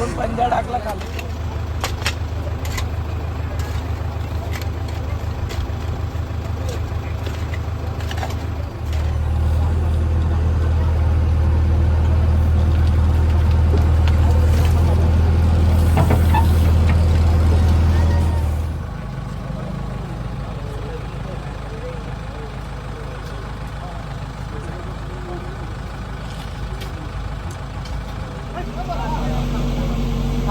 आपण पंजा टाकला खाली.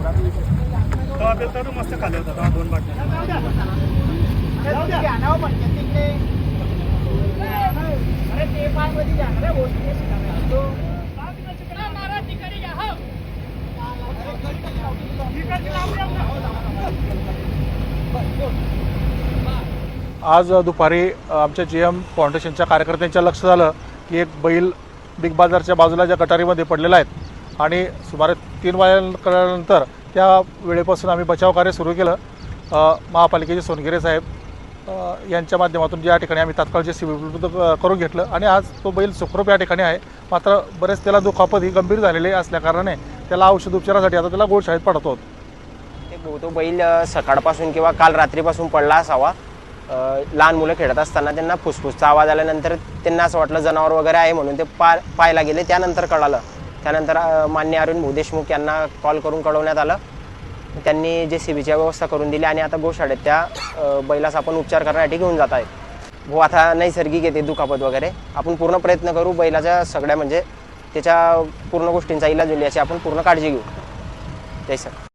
तेव्हा बेलता तू मस्त खाल्ले होता दोन बाटल्या. आज दुपारी आमच्या जी एम फाउंडेशनच्या कार्यकर्त्यांच्या लक्ष झालं की एक बैल बिग बाजारच्या बाजूला ज्या गटारीमध्ये पडलेला आहेत आणि सुमारे तीन वाजल्यानंतर त्या वेळेपासून आम्ही बचावकार्य सुरू केलं. महापालिकेचे सोनगिरे साहेब यांच्या माध्यमातून या ठिकाणी आम्ही तात्काळचे जे उपलब्ध करून घेतलं आणि आज तो बैल सुखरूप या ठिकाणी आहे. मात्र बरेच त्याला दुखापत ही गंभीर झालेली असल्याकारणाने त्याला औषध उपचारासाठी आता त्याला गोशाळेत पडतो तो बैल सकाळपासून किंवा काल रात्रीपासून पडला असावा. लहान मुलं खेळत असताना त्यांना फुसफुसचा आवाज आल्यानंतर त्यांना असं वाटलं जनावर वगैरे आहे म्हणून ते पा पाहायला गेले. त्यानंतर कळालं. त्यानंतर मान्य अरुण भाऊ देशमुख यांना कॉल करून कळवण्यात आलं. त्यांनी जे सी बीची व्यवस्था करून दिली आणि आता गोशाळेत त्या बैलास आपण उपचार करण्यासाठी घेऊन जात आहेत भाऊ आता नैसर्गिक येते दुखापत वगैरे. आपण पूर्ण प्रयत्न करू बैलाच्या सगळ्या म्हणजे त्याच्या पूर्ण गोष्टींचा इलाज होईल याची आपण पूर्ण काळजी घेऊ. जय सर.